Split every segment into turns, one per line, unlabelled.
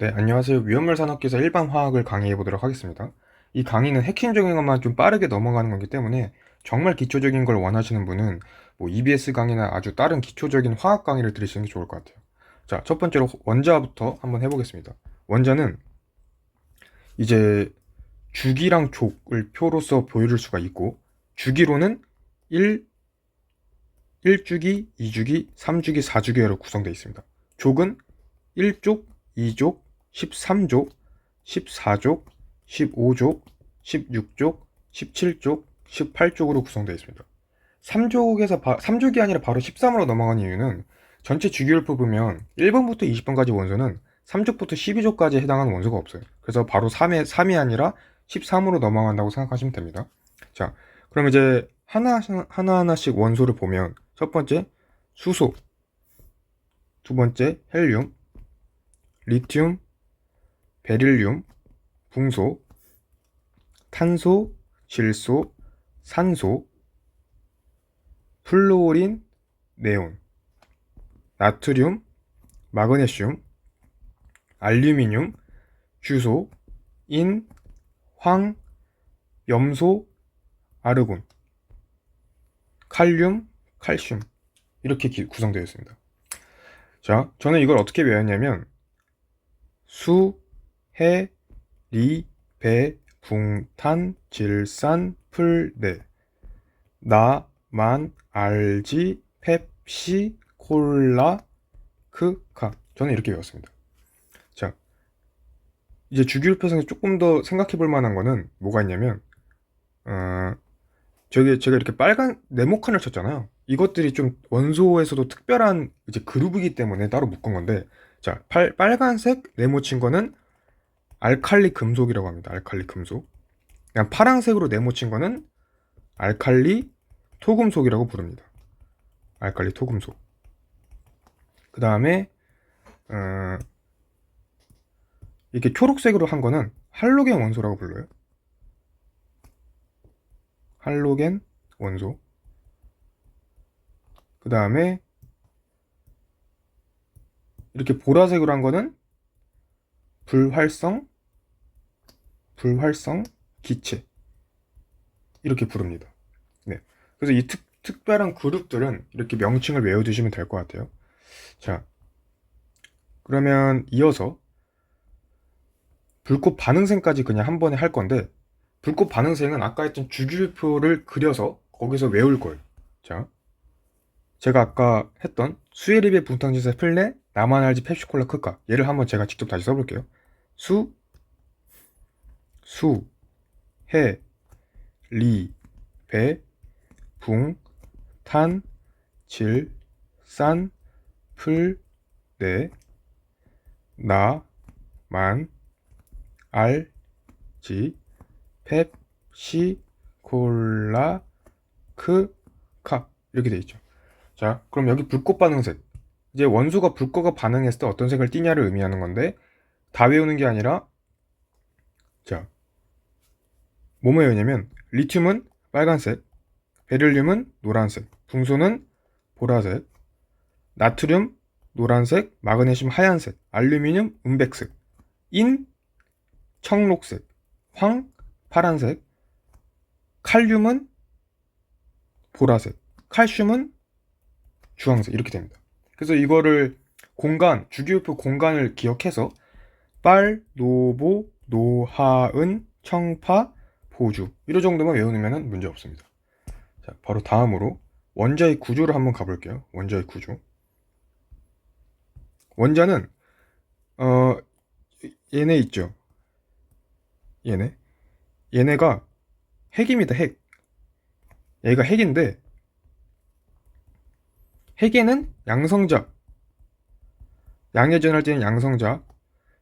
네, 안녕하세요. 위험물 산업기사 일반 화학을 강의해 보도록 하겠습니다. 이 강의는 핵심적인 것만 좀 빠르게 넘어가는 거기 때문에 정말 기초적인 걸 원하시는 분은 뭐 EBS 강의나 아주 다른 기초적인 화학 강의를 들으시는 게 좋을 것 같아요. 자, 첫 번째로 원자부터 한번 해보겠습니다. 원자는 이제 주기랑 족을 표로서 보여줄 수가 있고 주기로는 1, 1주기, 2주기, 3주기, 4주기로 구성되어 있습니다. 족은 1족, 2족, 13족, 14족, 15족, 16족, 17족, 18족으로 구성되어 있습니다. 3족에서 3족이 아니라 바로 13으로 넘어간 이유는 전체 주기율 뽑으면 1번부터 20번까지 원소는 3족부터 12족까지 해당하는 원소가 없어요. 그래서 바로 3에, 3이 아니라 13으로 넘어간다고 생각하시면 됩니다. 자, 그럼 이제 하나, 하나하나씩 원소를 보면 첫 번째 수소, 두 번째 헬륨, 리튬, 베릴륨, 붕소, 탄소, 질소, 산소, 플루오린, 네온, 나트륨, 마그네슘, 알루미늄, 주소, 인, 황, 염소, 아르곤, 칼륨, 칼슘 이렇게 기- 구성되어 있습니다. 자, 저는 이걸 어떻게 외웠냐면 수, 해, 리, 배, 붕, 탄, 질, 산, 풀, 네. 나, 만, 알지, 펩시, 콜라, 크, 카. 저는 이렇게 외웠습니다. 자, 이제 주기율표에서 조금 더 생각해 볼 만한 거는 뭐가 있냐면, 어, 저기 제가 이렇게 빨간 네모칸을 쳤잖아요. 이것들이 좀 원소에서도 특별한 이제 그룹이기 때문에 따로 묶은 건데, 자, 팔- 빨간색 네모 친 거는 알칼리 금속이라고 합니다. 알칼리 금속. 그냥 파란색으로 네모 친 거는 알칼리 토금속이라고 부릅니다. 알칼리 토금속. 그 다음에 어, 이렇게 초록색으로 한 거는 할로겐 원소라고 불러요. 할로겐 원소. 그 다음에 이렇게 보라색으로 한 거는 불활성, 불활성 기체. 이렇게 부릅니다. 네. 그래서 이 특, 특별한 그룹들은 이렇게 명칭을 외워두시면 될 것 같아요. 자, 그러면 이어서 불꽃 반응생까지 그냥 한 번에 할 건데, 불꽃 반응생은 아까 했던 주기율표를 그려서 거기서 외울 거예요. 자, 제가 아까 했던 수에리베 붕탕지세 플레 나만 알지 펩시콜라 크카 얘를 한번 제가 직접 다시 써볼게요. 수, 수, 해, 리, 배, 붕, 탄, 질, 산, 풀, 네, 나, 만, 알, 지, 펩, 시, 콜라, 크, 카 이렇게 돼 있죠. 자, 그럼 여기 불꽃 반응색. 이제 원소가 불꽃과 반응했을 때 어떤 색을 띠냐를 의미하는 건데 다 외우는 게 아니라 자, 뭐뭐 외우냐면 리튬은 빨간색, 베릴륨은 노란색, 붕소는 보라색, 나트륨 노란색, 마그네슘 하얀색, 알루미늄 은백색, 인 청록색, 황 파란색, 칼륨은 보라색, 칼슘은 주황색 이렇게 됩니다. 그래서 이거를 공간, 주기율표 공간을 기억해서 빨, 노보, 노하은, 청파, 보주 이런 정도만 외우면 문제 없습니다. 자, 바로 다음으로 원자의 구조를 한번 가볼게요. 원자의 구조. 원자는 어 얘네 있죠. 얘네. 얘네가 핵입니다. 핵. 얘가 핵인데 핵에는 양성자, 양의 전할 때는 양성자,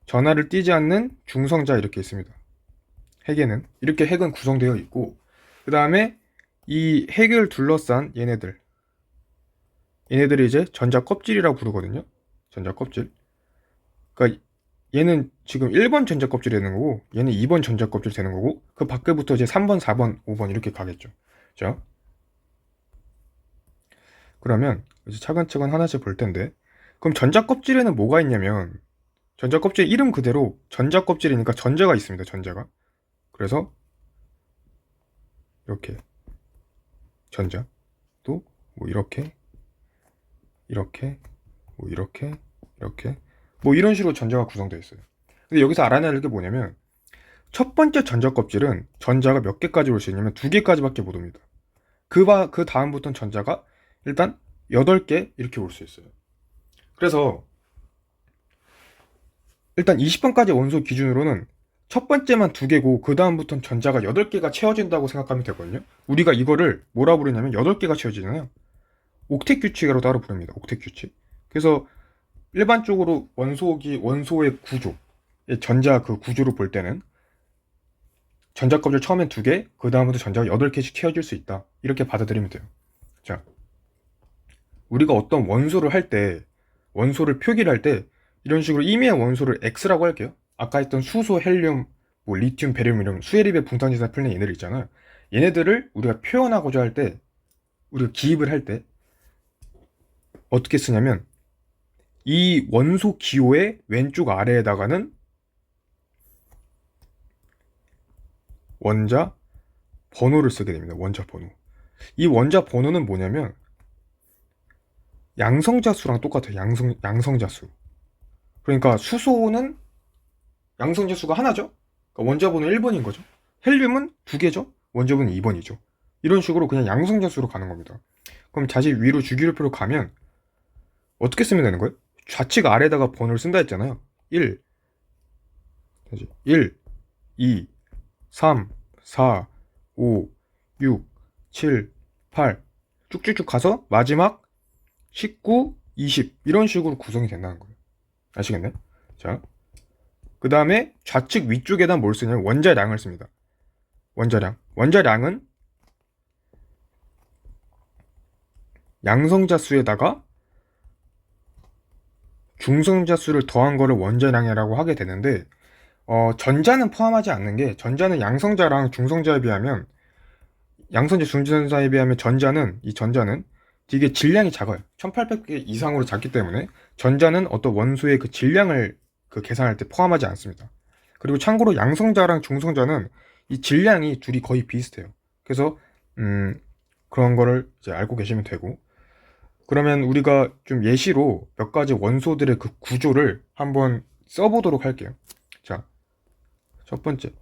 전하를 띄지 않는 중성자 이렇게 있습니다. 핵에는 이렇게 핵은 구성되어 있고 그 다음에 이 핵을 둘러싼 얘네들 얘네들이 이제 전자 껍질이라고 부르거든요. 전자 껍질. 그러니까 얘는 지금 1번 전자 껍질이 되는 거고 얘는 2번 전자 껍질 되는 거고 그 밖에부터 이제 3번, 4번, 5번 이렇게 가겠죠. 자. 그러면 이제 차근차근 하나씩 볼 텐데 그럼 전자 껍질에는 뭐가 있냐면 전자 껍질 이름 그대로 전자 껍질이니까 전자가 있습니다. 전자가. 그래서 이렇게 전자 또 뭐 이렇게 이렇게 뭐 이렇게 이렇게 뭐 이런 식으로 전자가 구성되어 있어요. 근데 여기서 알아내야 할 게 뭐냐면 첫 번째 전자 껍질은 전자가 몇 개까지 올 수 있냐면 두 개까지밖에 못 옵니다. 그와 그 다음부터는 전자가 일단 8개 이렇게 올 수 있어요. 그래서 일단 20번까지 원소 기준으로는 첫 번째만 두 개고 그 다음부터는 전자가 8개가 채워진다고 생각하면 되거든요. 우리가 이거를 뭐라 부르냐면 8개가 채워지잖아요. 옥텟 규칙으로 따로 부릅니다. 옥텟 규칙. 그래서 일반적으로 원소기 원소의 구조, 전자 그 구조로 볼 때는 전자 껍질 처음엔 두 개, 그 다음부터 전자가 8개씩 채워질 수 있다. 이렇게 받아들이면 돼요. 자, 우리가 어떤 원소를 할 때, 원소를 표기를 할 때, 이런 식으로 임의의 원소를 X라고 할게요. 아까 했던 수소, 헬륨, 뭐 리튬, 베리움 이런 수혜립의 붕탄지사 풀린 얘네들 있잖아요. 얘네들을 우리가 표현하고자 할 때, 우리가 기입을 할 때, 어떻게 쓰냐면, 이 원소 기호의 왼쪽 아래에다가는 원자 번호를 쓰게 됩니다. 원자 번호. 이 원자 번호는 뭐냐면 양성자 수랑 똑같아요. 양성 양성자 수. 그러니까 수소는 양성자수가 하나죠. 그러니까 원자 번호 1번인 거죠. 헬륨은 두 개죠. 원자 번호 2번이죠. 이런 식으로 그냥 양성자수로 가는 겁니다. 그럼 다시 위로 주기율표로 가면 어떻게 쓰면 되는 거예요? 좌측 아래다가 번호를 쓴다 했잖아요. 1 다시 1 2 3, 4, 5, 6, 7, 8 쭉쭉쭉 가서 마지막 19, 20 이런 식으로 구성이 된다는 거예요. 아시겠나요? 자, 그 다음에 좌측 위쪽에다 뭘 쓰냐면 원자량을 씁니다. 원자량. 원자량은 양성자 수에다가 중성자 수를 더한 거를 원자량이라고 하게 되는데 어, 전자는 포함하지 않는 게 전자는 양성자랑 중성자에 비하면 양성자 중성자에 비하면 전자는 이 전자는 되게 질량이 작아요. 1800개 이상으로 작기 때문에 전자는 어떤 원소의 그 질량을 그 계산할 때 포함하지 않습니다. 그리고 참고로 양성자랑 중성자는 이 질량이 둘이 거의 비슷해요. 그래서 음, 그런 거를 이제 알고 계시면 되고 그러면 우리가 좀 예시로 몇 가지 원소들의 그 구조를 한번 써보도록 할게요. 자, 첫 번째.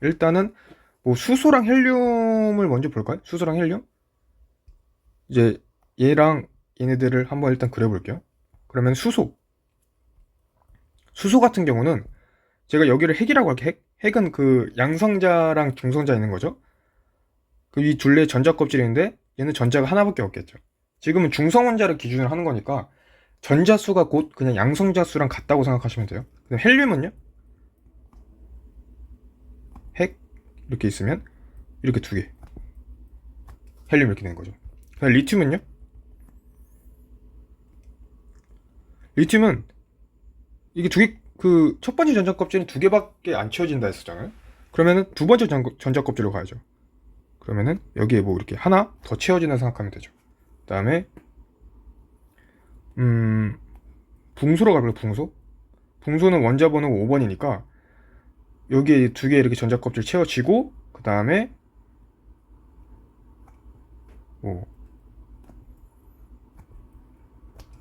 일단은 뭐 수소랑 헬륨을 먼저 볼까요? 수소랑 헬륨? 이제 얘랑 얘네들을 한번 일단 그려볼게요. 그러면 수소. 수소 같은 경우는 제가 여기를 핵이라고 할게요. 핵. 핵은 그 양성자랑 중성자 있는 거죠. 그 이 둘레 전자 껍질이 있는데 얘는 전자가 하나밖에 없겠죠. 지금은 중성 원자를 기준으로 하는 거니까 전자 수가 곧 그냥 양성자 수랑 같다고 생각하시면 돼요. 그럼 헬륨은요? 핵 이렇게 있으면 이렇게 두 개. 헬륨 이렇게 된 거죠. 그럼 리튬은요? 리튬은 이게 두 개, 그 첫 번째 전자 껍질은 두 개밖에 안 채워진다 했었잖아요. 그러면은 두 번째 전, 전자 껍질로 가야죠. 그러면은 여기에 뭐 이렇게 하나 더 채워진다 생각하면 되죠. 그 다음에 음 붕소로 가볼까요? 붕소? 붕소는 원자 번호가 5번이니까 여기에 두 개 이렇게 전자 껍질 채워지고 그 다음에 뭐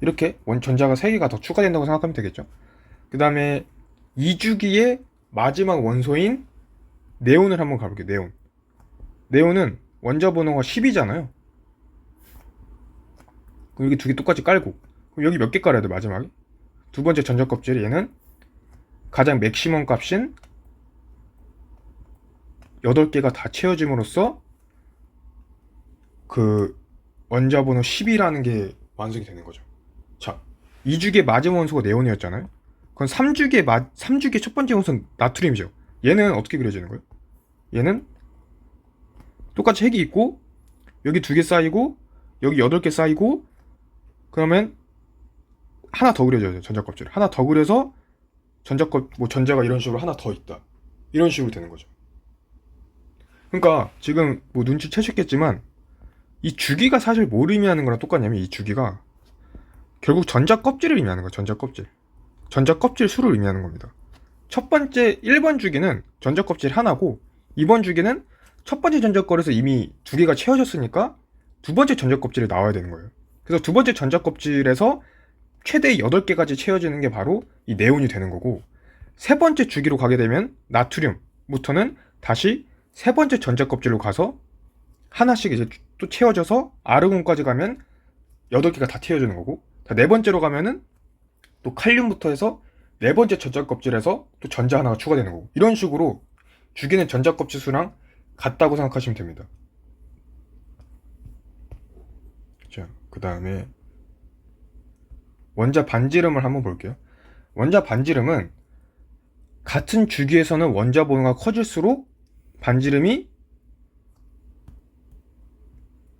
이렇게 원 전자가 3개가 더 추가된다고 생각하면 되겠죠. 그 다음에 2주기의 마지막 원소인 네온을 한번 가볼게요. 네온. 네온은 원자 번호가 10이잖아요. 그럼 여기 두 개 똑같이 깔고 그럼 여기 몇 개 깔아야 돼 마지막에? 두 번째 전자 껍질 얘는 가장 맥시멈 값인 8개가 다 채워짐으로써 그 원자 번호 10이라는 게 완성이 되는 거죠. 자, 2주기의 마지막 원소가 네온이었잖아요. 그럼 3주기의 마, 3주기의 첫 번째 원소는 나트륨이죠. 얘는 어떻게 그려지는 거예요? 얘는 똑같이 핵이 있고 여기 두 개 쌓이고 여기 8개 쌓이고 그러면 하나 더 그려져요. 전자 껍질. 하나 더 그려서 전자 껍, 뭐 전자가 이런 식으로 하나 더 있다. 이런 식으로 되는 거죠. 그러니까 지금 뭐 눈치채셨겠지만 이 주기가 사실 뭘 의미하는 거랑 똑같냐면 이 주기가 결국 전자 껍질을 의미하는 거야. 전자 껍질. 전자 껍질 수를 의미하는 겁니다. 첫 번째 1번 주기는 전자 껍질 하나고 2번 주기는 첫 번째 전자 껍질에서 이미 두 개가 채워졌으니까 두 번째 전자 껍질이 나와야 되는 거예요. 그래서 두 번째 전자 껍질에서 최대 8개까지 채워지는 게 바로 이 네온이 되는 거고 세 번째 주기로 가게 되면 나트륨부터는 다시 세 번째 전자 껍질로 가서 하나씩 이제 또 채워져서 아르곤까지 가면 8개가 다 채워지는 거고 자, 네 번째로 가면은 또 칼륨부터 해서 네 번째 전자 껍질에서 또 전자 하나가 추가되는 거고 이런 식으로 주기는 전자 껍질 수랑 같다고 생각하시면 됩니다. 자, 그 다음에 원자 반지름을 한번 볼게요. 원자 반지름은 같은 주기에서는 원자 번호가 커질수록 반지름이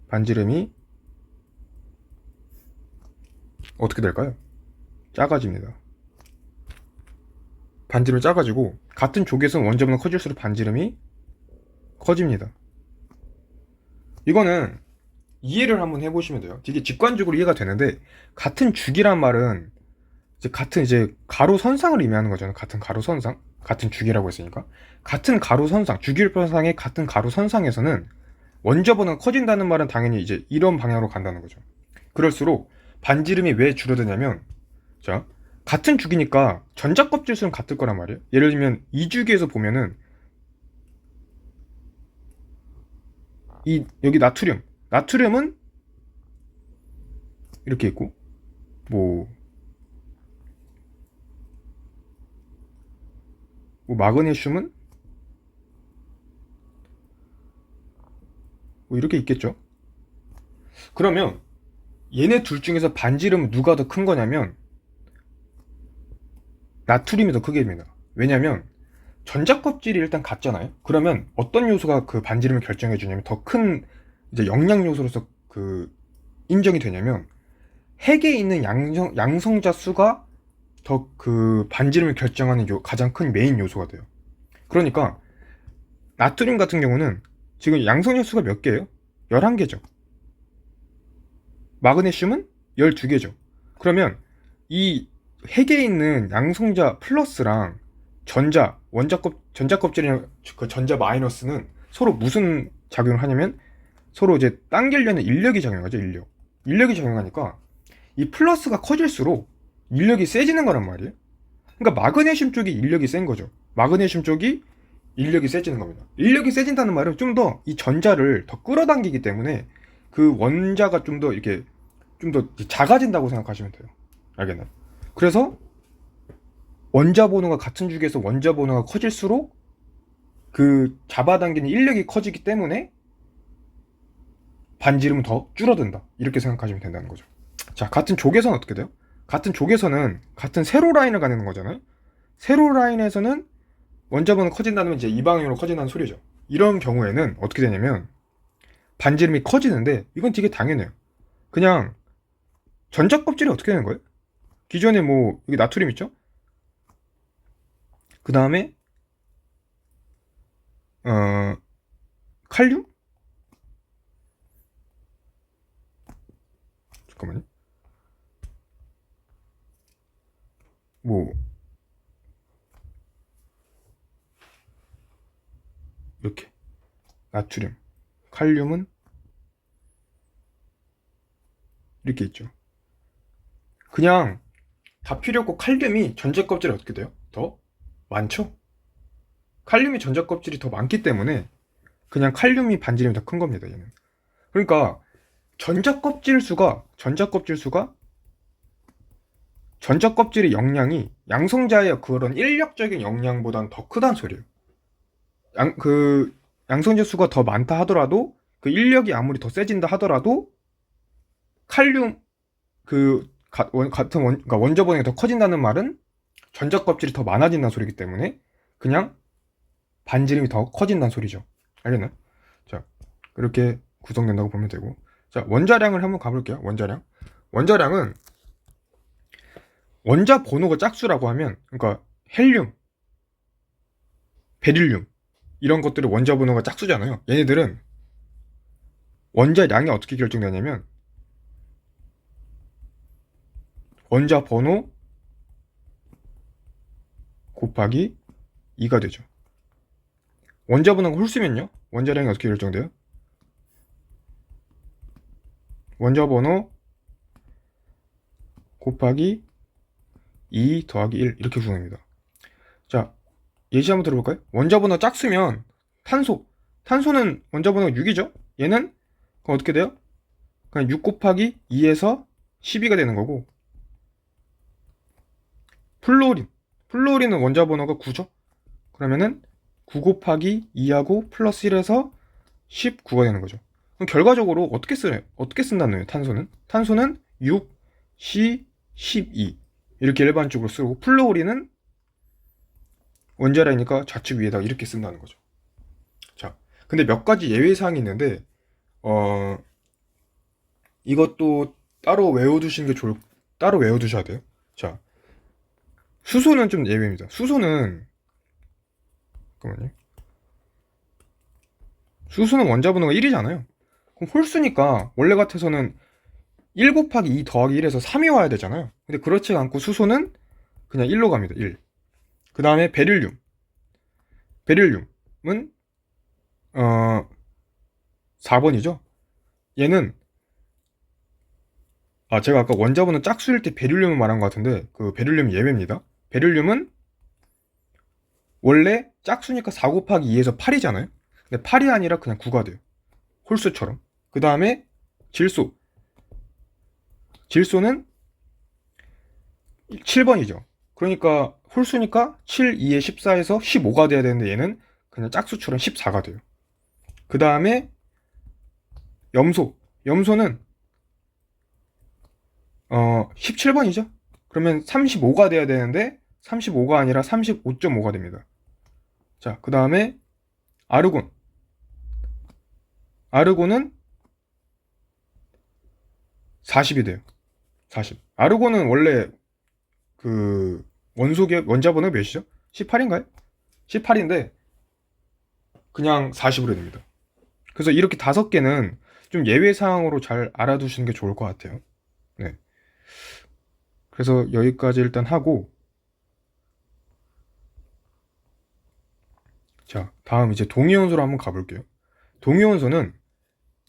반지름이 어떻게 될까요? 작아집니다. 반지름이 작아지고 같은 원자 번호가 커질수록 반지름이 커집니다. 이거는 이해를 한번 해보시면 돼요. 되게 직관적으로 이해가 되는데 같은 주기란 말은 이제 같은 이제 가로 선상을 의미하는 거잖아요. 같은 가로 선상, 같은 주기라고 했으니까 같은 가로 선상, 주기율표상의 같은 가로 선상에서는 원자 번호가 커진다는 말은 당연히 이제 이런 방향으로 간다는 거죠. 그럴수록 반지름이 왜 줄어드냐면 자 같은 주기니까 전자 껍질 수는 같을 거란 말이에요. 예를 들면 이 주기에서 보면은 이 여기 나트륨 나트륨은 이렇게 있고 뭐, 뭐 마그네슘은 뭐 이렇게 있겠죠. 그러면 얘네 둘 중에서 반지름은 누가 더 큰 거냐면 나트륨이 더 크게 됩니다. 왜냐면 전자 껍질이 일단 같잖아요. 그러면 어떤 요소가 그 반지름을 결정해 주냐면 더 큰 이제 영양 요소로서 그 인정이 되냐면 핵에 있는 양성, 양성자 수가 더 그 반지름을 결정하는 요, 가장 큰 메인 요소가 돼요. 그러니까 나트륨 같은 경우는 지금 양성자 수가 몇 개예요? 11개죠. 마그네슘은 12개죠. 그러면 이 핵에 있는 양성자 플러스랑 전자, 원자껍, 전자껍질이랑 그 전자 마이너스는 서로 무슨 작용을 하냐면 서로 이제 당기려는 인력이 작용하죠, 인력. 인력이 작용하니까 이 플러스가 커질수록 인력이 세지는 거란 말이에요. 그러니까 마그네슘 쪽이 인력이 센 거죠. 마그네슘 쪽이 인력이 세지는 겁니다. 인력이 세진다는 말은 좀 더 이 전자를 더 끌어당기기 때문에 그 원자가 좀 더 이렇게 좀 더 작아진다고 생각하시면 돼요. 알겠나요? 그래서 원자 번호가 같은 주기에서 원자 번호가 커질수록 그 잡아당기는 인력이 커지기 때문에 반지름은 더 줄어든다. 이렇게 생각하시면 된다는 거죠. 자, 같은 족에서는 어떻게 돼요? 같은 족에서는 같은 세로 라인을 가는 거잖아요. 세로 라인에서는 원자 번호 커진다면 이제 이 방향으로 커진다는 소리죠. 이런 경우에는 어떻게 되냐면 반지름이 커지는데 이건 되게 당연해요. 그냥 전자 껍질이 어떻게 되는 거예요? 기존에 뭐 여기 나트륨 있죠? 그 다음에 어 칼륨? 잠깐만요. 뭐 이렇게 나트륨, 칼륨은 이렇게 있죠. 그냥 다 필요 없고 칼륨이 전자 껍질이 어떻게 돼요? 더 많죠? 칼륨이 전자 껍질이 더 많기 때문에 그냥 칼륨이 반지름이 더 큰 겁니다, 얘는. 그러니까 전자 껍질 수가 전자 껍질 수가 전자 껍질의 영향이 양성자의 그런 인력적인 영향보다는 더 크다는 소리예요. 양, 그 양성자 수가 더 많다 하더라도 그 인력이 아무리 더 세진다 하더라도 칼륨 그 가, 원, 같은 원, 그러니까 원자 번호가 더 커진다는 말은 전자 껍질이 더 많아진다는 소리이기 때문에 그냥 반지름이 더 커진다는 소리죠. 알겠나요? 자, 그렇게 구성된다고 보면 되고. 자, 원자량을 한번 가볼게요. 원자량. 원자량은 원자 번호가 짝수라고 하면, 그러니까 헬륨, 베릴륨 이런 것들이 원자 번호가 짝수잖아요. 얘네들은 원자량이 어떻게 결정되냐면 원자 번호 곱하기 2가 되죠. 원자 번호가 홀수면요? 원자량이 어떻게 결정돼요? 원자 번호 곱하기 2 더하기 1 이렇게 구성됩니다. 자, 예시 한번 들어볼까요? 원자 번호 짝수면 탄소. 탄소는 원자 번호가 6이죠? 얘는 그럼 어떻게 돼요? 그냥 6 곱하기 2에서 12가 되는 거고 플로린. 플로린은 원자 번호가 9죠? 그러면은 9 곱하기 2하고 플러스 1에서 19가 되는 거죠. 그럼 결과적으로 어떻게 쓰 어떻게 쓴다는 거예요? 탄소는? 탄소는 6, C, 12 이렇게 일반적으로 쓰고 플로린은 원자량이니까 좌측 위에다 이렇게 쓴다는 거죠. 자, 근데 몇 가지 예외 사항이 있는데 어 이것도 따로 외워두시는 게 좋을 따로 외워두셔야 돼요. 자, 수소는 좀 예외입니다. 수소는 잠깐만요. 수소는 원자 번호가 1이잖아요. 그럼 홀수니까 원래 같아서는 1 곱하기 2 더하기 1에서 3이 와야 되잖아요. 근데 그렇지 않고 수소는 그냥 1로 갑니다. 1. 그 다음에 베릴륨. 베릴륨은 어 4번이죠. 얘는 아 제가 아까 원자번호 짝수일 때 베릴륨을 말한 것 같은데 그 베릴륨 예외입니다. 베릴륨은 원래 짝수니까 4 곱하기 2에서 8이잖아요. 근데 8이 아니라 그냥 9가 돼요. 홀수처럼. 그 다음에 질소. 질소는 7번이죠. 그러니까 홀수니까 7, 2에 14에서 15가 돼야 되는데 얘는 그냥 짝수처럼 14가 돼요. 그 다음에 염소. 염소는 어 17번이죠. 그러면 35가 돼야 되는데 35가 아니라 35.5가 됩니다. 자, 그 다음에 아르곤. 아르곤은 40이 돼요. 40. 아르곤은 원래 그 원소계 원자 번호 몇이죠? 18인가요? 18인데 그냥 40으로 됩니다. 그래서 이렇게 다섯 개는 좀 예외 사항으로 잘 알아두시는 게 좋을 것 같아요. 네. 그래서 여기까지 일단 하고 자, 다음 이제 동위원소로 한번 가볼게요. 동위원소는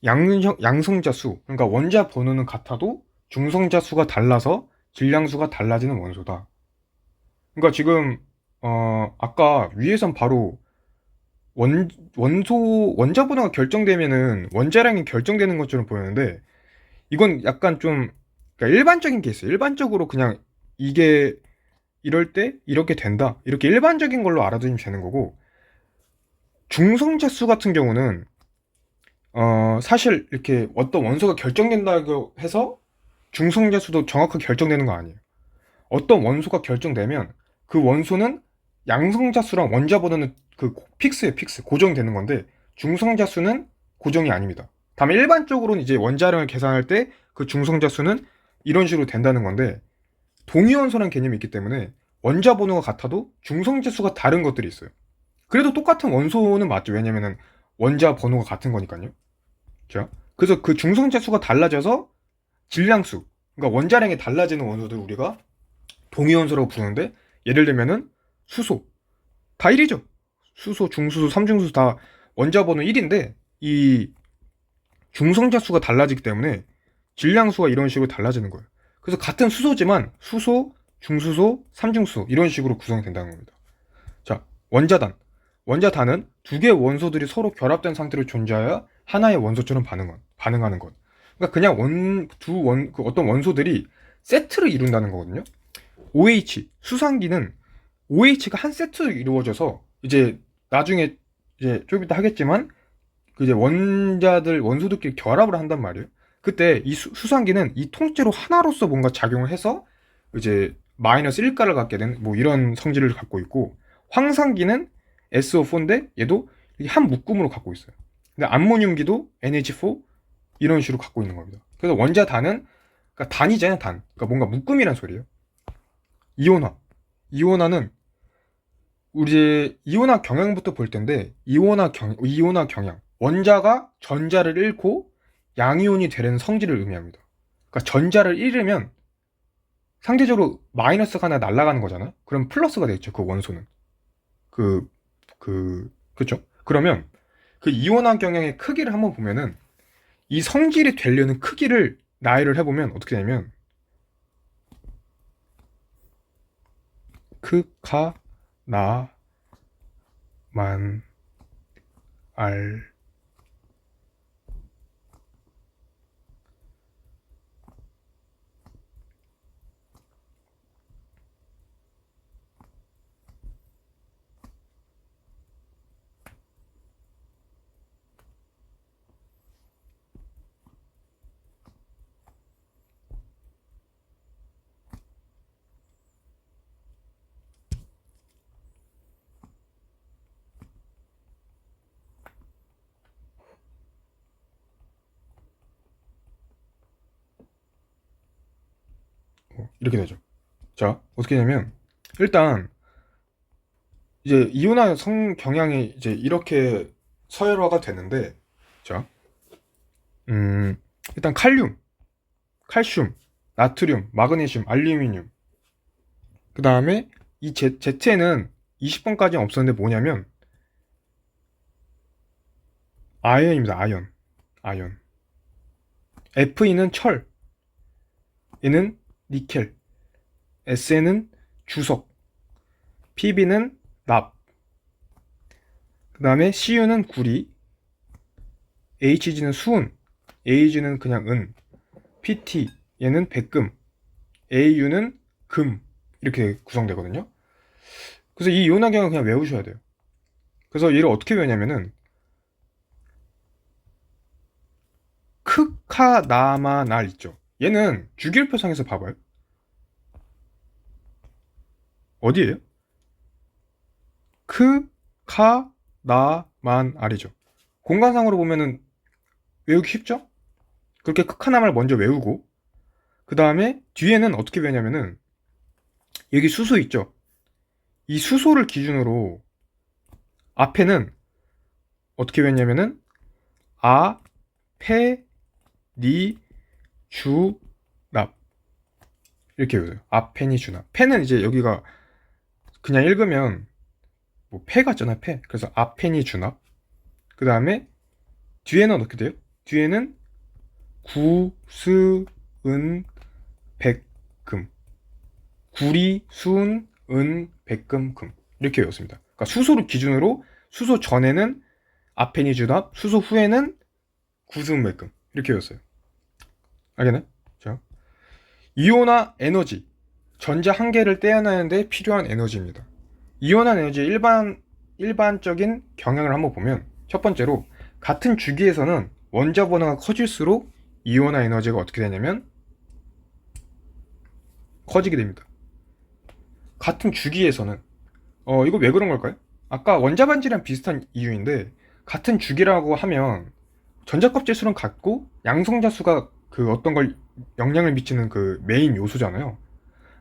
양성, 양성자 수, 그러니까 원자 번호는 같아도 중성자 수가 달라서 질량수가 달라지는 원소다. 그러니까 지금 어 아까 위에선 바로 원 원소 원자 번호가 결정되면은 원자량이 결정되는 것처럼 보였는데 이건 약간 좀 그러니까 일반적인 케이스. 일반적으로 그냥 이게 이럴 때 이렇게 된다. 이렇게 일반적인 걸로 알아두시면 되는 거고 중성자 수 같은 경우는 어 사실 이렇게 어떤 원소가 결정된다고 해서 중성자 수도 정확하게 결정되는 거 아니에요. 어떤 원소가 결정되면 그 원소는 양성자 수랑 원자 번호는 그 픽스에 픽스 고정되는 건데 중성자 수는 고정이 아닙니다. 다만 일반적으로는 이제 원자량을 계산할 때 그 중성자 수는 이런 식으로 된다는 건데 동위원소라는 개념이 있기 때문에 원자 번호가 같아도 중성자 수가 다른 것들이 있어요. 그래도 똑같은 원소는 맞죠. 왜냐면은 원자 번호가 같은 거니까요. 자, 그래서 그 중성자 수가 달라져서 질량수, 그러니까 원자량이 달라지는 원소들 우리가 동위원소라고 부르는데 예를 들면은 수소 다 1이죠. 수소, 중수소, 삼중수소 다 원자 번호 1인데 이 중성자 수가 달라지기 때문에 질량수가 이런 식으로 달라지는 거예요. 그래서 같은 수소지만 수소, 중수소, 삼중수 이런 식으로 구성이 된다는 겁니다. 자, 원자단. 원자단은 두 개의 원소들이 서로 결합된 상태로 존재하여 하나의 원소처럼 반응한, 반응하는 것. 그러니까 그냥 원, 두 원, 그 어떤 원소들이 세트를 이룬다는 거거든요. OH, 수상기는 OH가 한 세트로 이루어져서 이제 나중에 이제 좀 이따 하겠지만 그 이제 원자들, 원소들끼리 결합을 한단 말이에요. 그때 이 수, 수상기는 이 통째로 하나로서 뭔가 작용을 해서 이제 마이너스 1가를 갖게 된 뭐 이런 성질을 갖고 있고 황산기는 SO4인데 얘도 한 묶음으로 갖고 있어요. 근데 암모늄기도 NH4 이런 식으로 갖고 있는 겁니다. 그래서 원자 단은 그러니까 단이잖아요, 단. 그러니까 뭔가 묶음이란 소리예요. 이온화. 이온화는 우리 이온화 경향부터 볼 텐데 이온화 경 이온화 경향. 원자가 전자를 잃고 양이온이 되는 성질을 의미합니다. 그러니까 전자를 잃으면 상대적으로 마이너스가 하나 날아가는 거잖아. 그럼 플러스가 되겠죠. 그 원소는. 그, 그, 그쵸? 그러면 그 이온화 경향의 크기를 한번 보면은 이 성질이 되려는 크기를 나열을 해보면 어떻게 되냐면 크카 나만 알 어, 이렇게 되죠. 자, 어떻게 되냐면 일단 이제 이온화 성 경향이 이제 이렇게 서열화가 되는데 자, 음, 일단 칼륨, 칼슘, 나트륨, 마그네슘, 알루미늄. 그 다음에 이 Z, Z에는 20번까지는 없었는데 뭐냐면 아연입니다. 아연. 아연. Fe는 철. 얘는 니켈. S는 주석. PB는 납. 그 다음에 CU는 구리. HG는 수은. AG는 그냥 은. PT 얘는 백금. AU는 금. 이렇게 구성되거든요. 그래서 이 이온화경은 그냥 외우셔야 돼요. 그래서 얘를 어떻게 외우냐면은 크카나마날 있죠. 얘는 주기율표상에서 봐봐요. 어디에요? 크 카 나 만 알이죠. 공간상으로 보면은 외우기 쉽죠? 그렇게 크 카나말 먼저 외우고 그 다음에 뒤에는 어떻게 외냐면은 여기 수소 있죠? 이 수소를 기준으로 앞에는 어떻게 외냐면은 아, 페, 니, 주, 납 이렇게 외워요. 아페니 주납. 페는 이제 여기가 그냥 읽으면 뭐페 같잖아요. 페. 그래서 아페니 주납. 그 다음에 뒤에는 어떻게 돼요? 뒤에는 구, 수, 은, 백금. 구리, 수은, 은, 백금, 금. 이렇게 외웠습니다. 그러니까 수소를 기준으로 수소 전에는 아페니 주납, 수소 후에는 구수은, 백금. 이렇게 외웠어요. 알겠나요? 자, 이온화 에너지. 전자 한 개를 떼어내는데 필요한 에너지입니다. 이온화 에너지의 일반, 일반적인 경향을 한번 보면, 첫 번째로, 같은 주기에서는 원자 번호가 커질수록 이온화 에너지가 어떻게 되냐면, 커지게 됩니다. 같은 주기에서는, 어, 이거 왜 그런 걸까요? 아까 원자 반지랑 비슷한 이유인데, 같은 주기라고 하면, 전자 껍질 수는 같고, 양성자 수가 그 어떤 걸 영향을 미치는 그 메인 요소잖아요.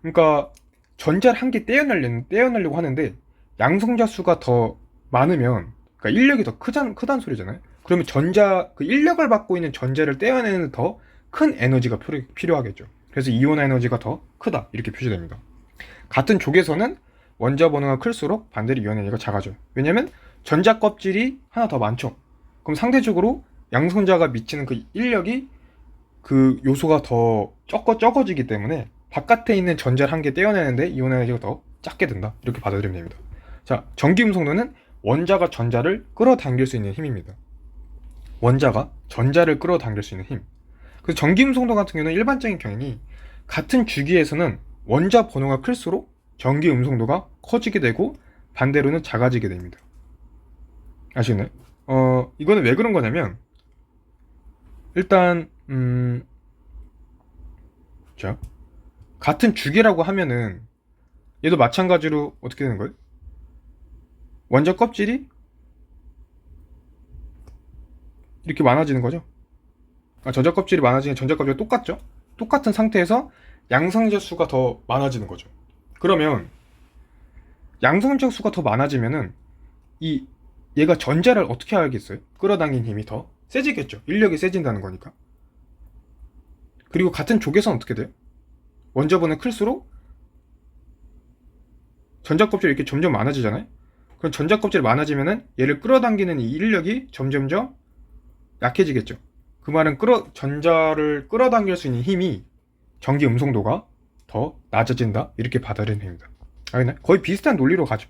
그러니까 전자를 한 개 떼어내려는 떼어내려고 하는데 양성자 수가 더 많으면 그러니까 인력이 더 크단 크단 소리잖아요. 그러면 전자 그 인력을 받고 있는 전자를 떼어내는 더 큰 에너지가 필요, 필요하겠죠. 그래서 이온 에너지가 더 크다 이렇게 표시됩니다. 같은 족에서는 원자 번호가 클수록 반대로 이온 에너지가 작아져요. 왜냐면 전자 껍질이 하나 더 많죠. 그럼 상대적으로 양성자가 미치는 그 인력이 그 요소가 더 적어 적어지기 때문에 바깥에 있는 전자를 한 개 떼어내는데 이온 에너지가 더 작게 된다. 이렇게 받아들이면 됩니다. 자, 전기 음 성도는 원자가 전자를 끌어당길 수 있는 힘입니다. 원자가 전자를 끌어당길 수 있는 힘. 그래서 전기 음 성도 같은 경우는 일반적인 경향이 같은 주기에서는 원자 번호가 클수록 전기 음성도가 커지게 되고 반대로는 작아지게 됩니다. 아시겠나요? 어, 이거는 왜 그런 거냐면 일단 음, 자, 같은 주기라고 하면은 얘도 마찬가지로 어떻게 되는 거예요? 원자 껍질이 이렇게 많아지는 거죠. 아, 전자 껍질이 많아지는 전자 껍질이 똑같죠? 똑같은 상태에서 양성자 수가 더 많아지는 거죠. 그러면 양성자 수가 더 많아지면은 이 얘가 전자를 어떻게 하겠어요? 끌어당긴 힘이 더 세지겠죠. 인력이 세진다는 거니까. 그리고 같은 족에서는 어떻게 돼요? 원자번은 클수록 전자껍질이 이렇게 점점 많아지잖아요. 그럼 전자껍질이 많아지면은 얘를 끌어당기는 이 인력이 점점점 약해지겠죠. 그 말은 끌어 전자를 끌어당길 수 있는 힘이 전기 음성도가 더 낮아진다 이렇게. 알겠나요? 거의 비슷한 논리로 가죠.